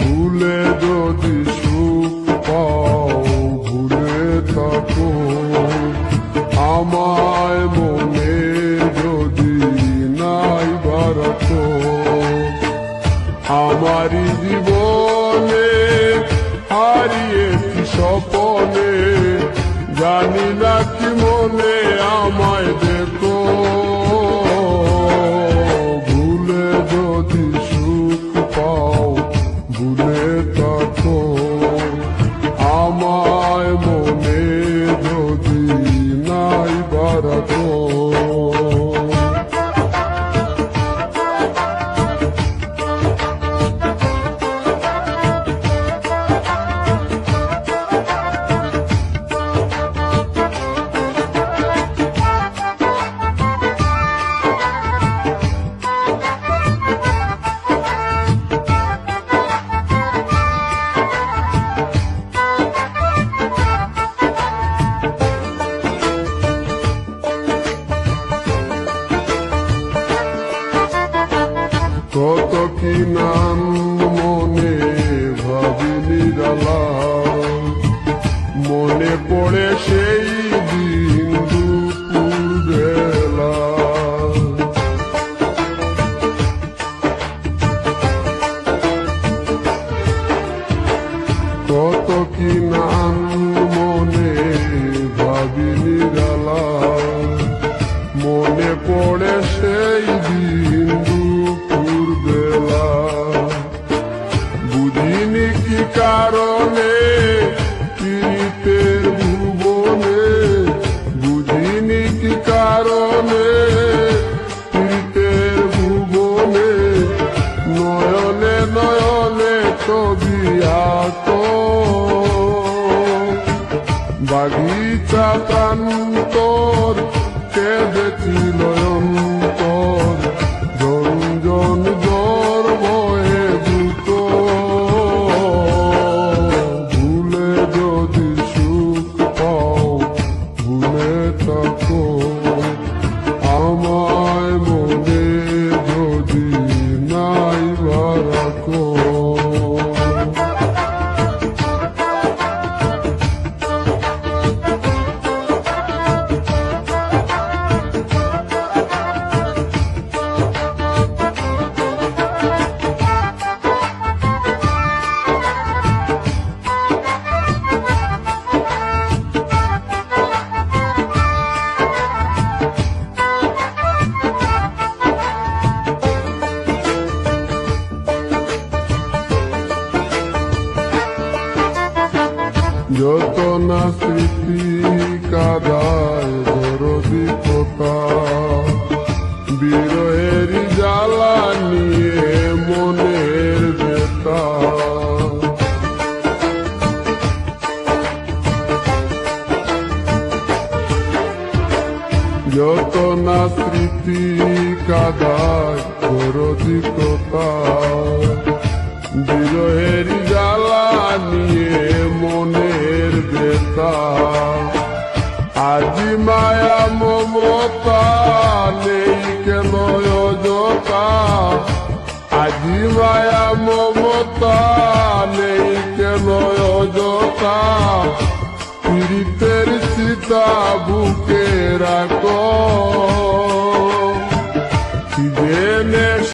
ভুলে যদি সুখ পাও, ভুলে থাকো। আমায় মনে যদি নাই বারতো আমারই জীবনে হারিয়েছি সপনে জানি না কত কি নাম মনে ভাবি নিরালা ভুবনে নয়নে বাগিচা প্রান্তর কেঁদেছিল 过。যত না স্মৃতি কাদায় দরদি কথা বিরহের জ্বালা নিয়ে মনের বেতা যত না স্মৃতি কাদায় দরদি কথা বিরহের আজি মায়া মমতা নেই কেন অযথা আজি মায়া মমতা নেই কেন অযথা পীড়িতের সীতা বুকে রাখো।